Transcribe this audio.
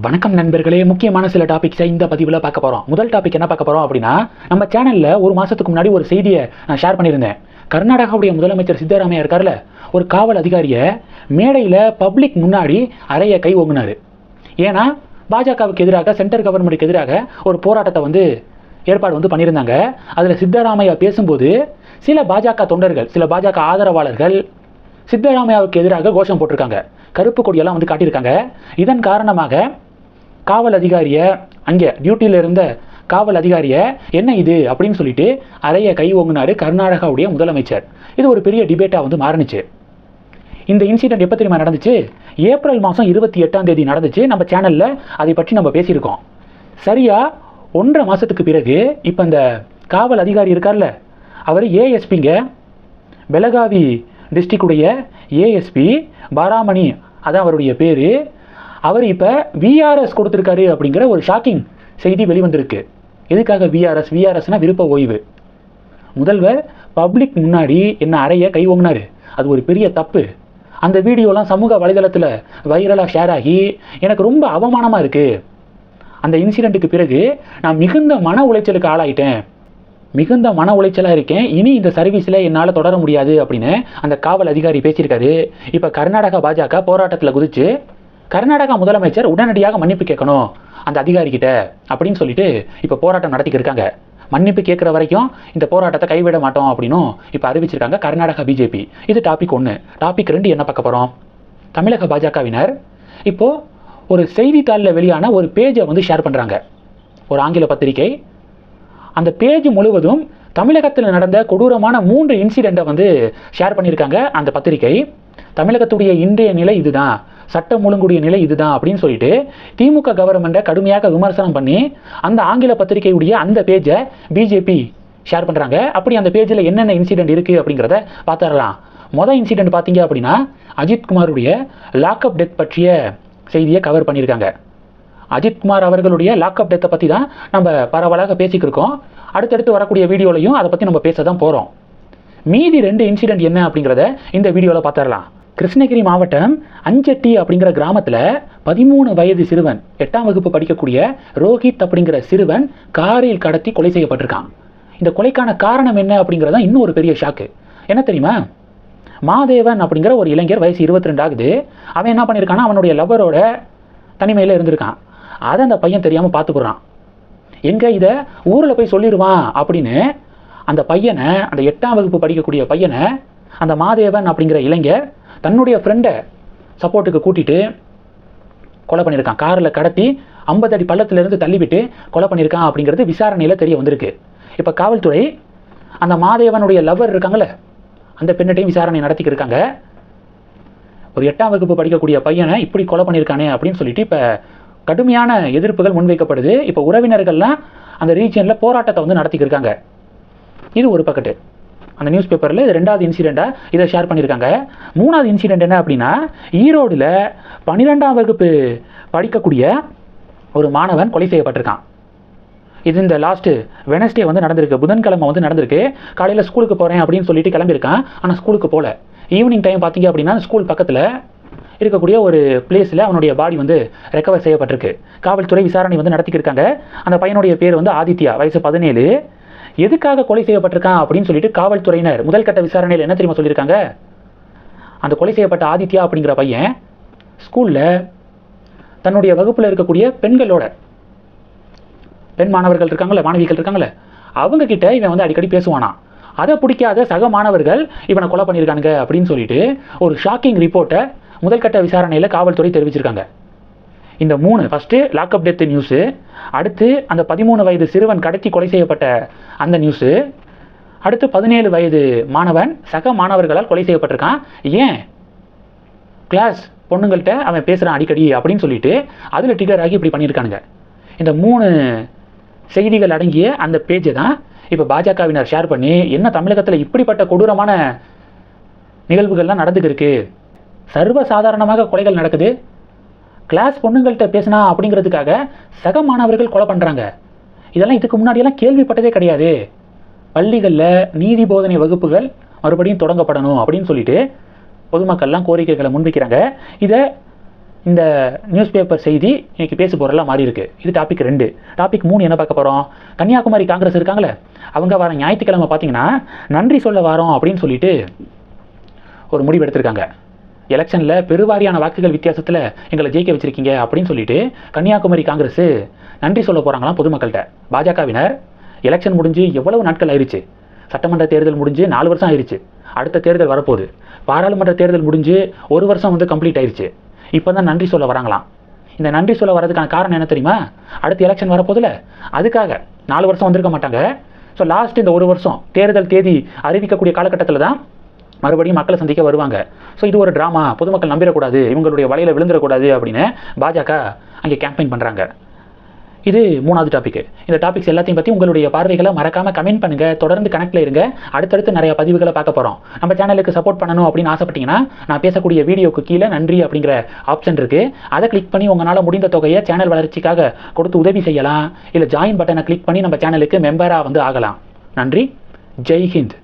வணக்கம் நண்பர்களே. முக்கியமான சில டாபிக்ஸை இந்த பதிவில் பார்க்க போகிறோம் முதல் டாபிக் என்ன பார்க்க போகிறோம் அப்படின்னா நம்ம சேனலில் ஒரு மாதத்துக்கு முன்னாடி ஒரு செய்தியை நான் ஷேர் பண்ணியிருந்தேன். கர்நாடகாவுடைய முதலமைச்சர் சித்தராமையா இருக்கார்ல ஒரு காவல் அதிகாரியை மேடையில் பப்ளிக் முன்னாடி அறைய கை ஓங்கினார். ஏன்னா பாஜகவுக்கு எதிராக சென்ட்ரல் கவர்மெண்ட்டுக்கு எதிராக ஒரு போராட்டத்தை வந்து ஏற்பாடு வந்து பண்ணியிருந்தாங்க. அதில் சித்தராமையா பேசும்போது சில பாஜக தொண்டர்கள் சில பாஜக ஆதரவாளர்கள் சித்தராமையாவுக்கு எதிராக கோஷம் போட்டிருக்காங்க. கருப்பு கொடியெல்லாம் வந்து காட்டியிருக்காங்க. இதன் காரணமாக காவல் அதிகாரியை அங்கே டியூட்டியில் இருந்த காவல் அதிகாரியை என்ன இது? அப்படின்னு சொல்லிட்டு அறைய கை ஓங்கினார் கர்நாடகாவுடைய முதலமைச்சர். இது ஒரு பெரிய டிபேட்டாக வந்து மாறினுச்சு. இந்த இன்சிடென்ட் எப்போ தெரியுமா நடந்துச்சு? ஏப்ரல் மாதம் இருபத்தி எட்டாம் தேதி நடந்துச்சு. நம்ம சேனலில் அதை பற்றி நம்ம பேசியிருக்கோம். சரியா? ஒன்றரை மாதத்துக்கு பிறகு இப்போ இந்த காவல் அதிகாரி இருக்கார்ல அவர் ஏஎஸ்பிங்க பெலகாவி டிஸ்ட்ரிக்டுடைய ஏஎஸ்பி பாராமணி அதான் அவருடைய பேர் அவர் இப்போ விஆர்எஸ் கொடுத்துருக்காரு அப்படிங்கிற ஒரு ஷாக்கிங் செய்தி வெளிவந்திருக்கு. எதுக்காக விஆர்எஸ் விஆர்எஸ்னா விருப்ப ஓய்வு. முதல்வர் பப்ளிக் முன்னாடி என்ன அறைய கை ஓங்கினாரு. அது ஒரு பெரிய தப்பு. அந்த வீடியோலாம் சமூக வலைதளத்தில் வைரலாக ஷேர் ஆகி எனக்கு ரொம்ப அவமானமாக இருக்குது அந்த இன்சிடெண்ட்டுக்கு பிறகு நான் மிகுந்த மன உளைச்சலுக்கு ஆளாயிட்டேன். மிகுந்த மன உளைச்சலாக இருக்கேன். இனி இந்த சர்வீஸில் என்னால் தொடர முடியாது அப்படின்னு அந்த காவல் அதிகாரி பேசியிருக்காரு. இப்போ கர்நாடகா பாஜக போராட்டத்தில் குதிச்சு கர்நாடகா முதலமைச்சர் உடனடியாக மன்னிப்பு கேட்கணும். அந்த அதிகாரிகிட்ட அப்படின்னு சொல்லிட்டு இப்போ போராட்டம் நடத்திக்கிட்டு இருக்காங்க. மன்னிப்பு கேட்குற வரைக்கும் இந்த போராட்டத்தை கைவிட மாட்டோம் அப்படின்னும் இப்போ அறிவிச்சிருக்காங்க கர்நாடகா பிஜேபி. இது டாபிக் ஒன்று டாபிக் ரெண்டு என்ன பார்க்க போகிறோம் தமிழக பாஜகவினர் இப்போது ஒரு செய்தித்தாளில் வெளியான ஒரு பேஜை வந்து ஷேர் பண்ணுறாங்க ஒரு ஆங்கில பத்திரிகை. அந்த பேஜ் முழுவதும் தமிழகத்தில் நடந்த கொடூரமான மூன்று இன்சிடெண்ட்டை வந்து ஷேர் பண்ணியிருக்காங்க அந்த பத்திரிகை. தமிழகத்துடைய இன்றைய நிலை இதுதான். சட்டம் ஒழுங்குடைய நிலை இதுதான் அப்படின்னு சொல்லிட்டு திமுக கவர்மெண்ட்டை கடுமையாக விமர்சனம் பண்ணி அந்த ஆங்கில பத்திரிகையுடைய அந்த பேஜை பிஜேபி ஷேர் பண்ணுறாங்க அப்படி அந்த பேஜில் என்னென்ன இன்சிடெண்ட் இருக்குது அப்படிங்கிறத பார்த்துடலாம். மொதல் இன்சிடெண்ட் பார்த்தீங்க அப்படின்னா அஜித்குமாருடைய லாக்அப் டெத் பற்றிய செய்தியை கவர் பண்ணியிருக்காங்க. அஜித்குமார் அவர்களுடைய லாக்அப் டெத்தை பற்றி தான் நம்ம பரவலாக பேசிக்கிருக்கோம் அடுத்தடுத்து வரக்கூடிய வீடியோலையும் அதை பற்றி நம்ம பேச தான் போகிறோம் மீதி ரெண்டு இன்சிடெண்ட் என்ன அப்படிங்கிறத இந்த வீடியோவில் பார்த்துடலாம். கிருஷ்ணகிரி மாவட்டம் அஞ்சட்டி அப்படிங்கிற கிராமத்தில் பதிமூணு வயது சிறுவன் எட்டாம் வகுப்பு படிக்கக்கூடிய ரோஹித் அப்படிங்கிற சிறுவன் காரில் கடத்தி கொலை செய்யப்பட்டிருக்கான். இந்த கொலைக்கான காரணம் என்ன அப்படிங்கிறது தான் இன்னும் ஒரு பெரிய ஷாக்கு என்ன தெரியுமா? மாதேவன் அப்படிங்கிற ஒரு இளைஞர் வயசு இருபத்தி ரெண்டு ஆகுது. அவன் என்ன பண்ணியிருக்கான்னா அவனுடைய லவ்வரோட தனிமையில் இருந்திருக்கான். அதை அந்த பையன் தெரியாமல் பார்த்துக்குறான் எங்கே இதை ஊரில் போய் சொல்லிடுவான் அப்படின்னு அந்த பையனை அந்த எட்டாம் வகுப்பு படிக்கக்கூடிய பையனை அந்த மாதேவன் அப்படிங்கிற இளைஞர் தன்னுடைய ஃப்ரெண்டை சப்போர்ட்டுக்கு கூட்டிட்டு கொலை பண்ணியிருக்கான். காரில் கடத்தி ஐம்பது அடி பள்ளத்திலிருந்து தள்ளிவிட்டு கொலை பண்ணியிருக்கான் அப்படிங்கிறது விசாரணையில் தெரிய வந்திருக்கு. இப்போ காவல்துறை அந்த மாதேவனுடைய லவ்வர் இருக்காங்கல்ல அந்த பெண்ணிட்டையும் விசாரணை நடத்திக்கிட்டு இருக்காங்க ஒரு எட்டாம் வகுப்பு படிக்கக்கூடிய பையனை இப்படி கொலை பண்ணியிருக்கானே அப்படின்னு சொல்லிட்டு இப்போ கடுமையான எதிர்ப்புகள் முன்வைக்கப்படுது. இப்போ உறவினர்கள்லாம் அந்த ரீஜியனில் போராட்டத்தை வந்து நடத்திக்கிருக்காங்க. இது ஒரு பக்கெட்டு அந்த நியூஸ் பேப்பரில் இது ரெண்டாவது இன்சிடெண்ட்டாக இதை ஷேர் பண்ணியிருக்காங்க. மூணாவது இன்சிடெண்ட் என்ன அப்படின்னா ஈரோடில் பன்னிரெண்டாம் வகுப்பு படிக்கக்கூடிய ஒரு மாணவன் கொலை செய்யப்பட்டிருக்கான். இது இந்த லாஸ்ட்டு வெனஸ்டே வந்து நடந்திருக்கு. புதன்கிழமை வந்து நடந்திருக்கு. காலையில் ஸ்கூலுக்கு போகிறேன் அப்படின்னு சொல்லிட்டு கிளம்பியிருக்கான். ஆனால் ஸ்கூலுக்கு போகல ஈவினிங் டைம் பார்த்தீங்க அப்படின்னா ஸ்கூல் பக்கத்தில் இருக்கக்கூடிய ஒரு பிளேஸில் அவனுடைய பாடி வந்து ரெக்கவர் செய்யப்பட்டிருக்கு. காவல்துறை விசாரணை வந்து நடத்திக்கிருக்காங்க அந்த பையனுடைய பேர் வந்து ஆதித்யா. வயசு பதினேழு. எதுக்காக கொலை செய்யப்பட்டிருக்கான் அப்படின்னு சொல்லிட்டு காவல்துறையினர் முதல் கட்ட விசாரணையில் என்ன தெரியுமா சொல்லியிருக்காங்க? அந்த கொலை செய்யப்பட்ட ஆதித்யா அப்படிங்கிற பையன் ஸ்கூலில் தன்னுடைய வகுப்பில் இருக்கக்கூடிய பெண்களோட பெண் மாணவர்கள் இருக்காங்கல்ல மாணவிகள் இருக்காங்கல்ல அவங்க கிட்ட இவன் வந்து அடிக்கடி பேசுவானா? அதை பிடிக்காத சக மாணவர்கள் இவனை கொலை பண்ணியிருக்கானுங்க அப்படின்னு சொல்லிட்டு ஒரு ஷாக்கிங் ரிப்போர்ட்டை முதல்கட்ட விசாரணையில் காவல்துறை தெரிவிச்சிருக்காங்க. இந்த மூணு ஃபஸ்ட்டு லாக்அப் டெத் நியூஸு அடுத்து அந்த பதிமூணு வயது சிறுவன் கடத்தி கொலை செய்யப்பட்ட அந்த நியூஸு அடுத்து பதினேழு வயது மாணவன் சக மாணவர்களால் கொலை செய்யப்பட்டிருக்கான். ஏன்? கிளாஸ் பொண்ணுங்கள்கிட்ட அவன் பேசுகிறான் அடிக்கடி அப்படின்னு சொல்லிட்டு அதில் ட்ரிகர் ஆகி இப்படி பண்ணியிருக்கானுங்க. இந்த மூணு செய்திகள் அடங்கிய அந்த பேஜை தான் இப்போ பாஜகவினர் ஷேர் பண்ணி என்ன தமிழகத்தில் இப்படிப்பட்ட கொடூரமான நிகழ்வுகள்லாம் நடந்துக்கிருக்கு? சர்வசாதாரணமாக கொலைகள் நடக்குது. கிளாஸ் பொண்ணுங்கள்கிட்ட பேசினா அப்படிங்கிறதுக்காக சக மாணவர்கள் கொலை பண்ணுறாங்க இதெல்லாம் இதுக்கு முன்னாடியெல்லாம் கேள்விப்பட்டதே கிடையாது. பள்ளிகளில் நீதி போதனை வகுப்புகள் மறுபடியும் தொடங்கப்படணும் அப்படின்னு சொல்லிட்டு பொதுமக்கள்லாம் கோரிக்கைகளை முன்வைக்கிறாங்க. இதை இந்த நியூஸ் பேப்பர் செய்தி இன்றைக்கி பேச பொருளாக மாறி இருக்குது இது டாபிக் ரெண்டு. டாபிக் மூணு என்ன பார்க்க போகிறோம் கன்னியாகுமரி காங்கிரஸ் இருக்காங்களே அவங்க வர ஞாயிற்றுக்கிழமை பார்த்தீங்கன்னா நன்றி சொல்ல வாரோம் அப்படின்னு சொல்லிட்டு ஒரு முடிவு எடுத்திருக்காங்க. எலெக்ஷனில் பெருவாரியான வாக்குகள் வித்தியாசத்தில் எங்களை ஜெயிக்க வச்சிருக்கீங்க அப்படின்னு சொல்லிட்டு கன்னியாகுமரி காங்கிரஸ் நன்றி சொல்ல போகிறாங்களாம் பொதுமக்கள்கிட்ட. பாஜகவினர் எலெக்ஷன் முடிஞ்சு எவ்வளவு நாட்கள் ஆயிடுச்சு சட்டமன்ற தேர்தல் முடிஞ்சு நாலு வருஷம் ஆயிருச்சு. அடுத்த தேர்தல் வரப்போகுது. பாராளுமன்ற தேர்தல் முடிஞ்சு ஒரு வருஷம் வந்து கம்ப்ளீட் ஆயிடுச்சு இப்போ தான் நன்றி சொல்ல வராங்களாம். இந்த நன்றி சொல்ல வரதுக்கான காரணம் என்ன தெரியுமா? அடுத்த எலெக்ஷன் வரப்போதில்ல அதுக்காக நாலு வருஷம் வந்திருக்க மாட்டாங்க. ஸோ லாஸ்ட் இந்த ஒரு வருஷம் தேர்தல் தேதி அறிவிக்கக்கூடிய காலகட்டத்தில் தான் மறுபடியும் மக்களை சந்திக்க வருவாங்க. ஸோ இது ஒரு ட்ராமா பொதுமக்கள் நம்பிடக்கூடாது. இவங்களுடைய வலையில் விழுந்துடக்கூடாது அப்படின்னு பாஜக அங்கே கேம்பெயின் பண்ணுறாங்க இது மூணாவது டாபிக் இந்த டாபிக்ஸ் எல்லாத்தையும் பற்றி உங்களுடைய பார்வைகளை மறக்காமல் கமெண்ட் பண்ணுங்கள் தொடர்ந்து கனெக்டில் இருங்க. அடுத்தடுத்து நிறைய பதிவுகளை பார்க்க போகிறோம் நம்ம சேனலுக்கு சப்போர்ட் பண்ணணும் அப்படின்னு ஆசைப்பட்டீங்கன்னா நான் பேசக்கூடிய வீடியோக்கு கீழே நன்றி அப்படிங்கிற ஆப்ஷன் இருக்குது அதை கிளிக் பண்ணி உங்களால் முடிந்த தொகையை சேனல் வளர்ச்சிக்காக கொடுத்து உதவி செய்யலாம். இல்லை ஜாயின் பட்டனை கிளிக் பண்ணி நம்ம சேனலுக்கு மெம்பராக வந்து ஆகலாம். நன்றி. ஜெய் ஹிந்த்.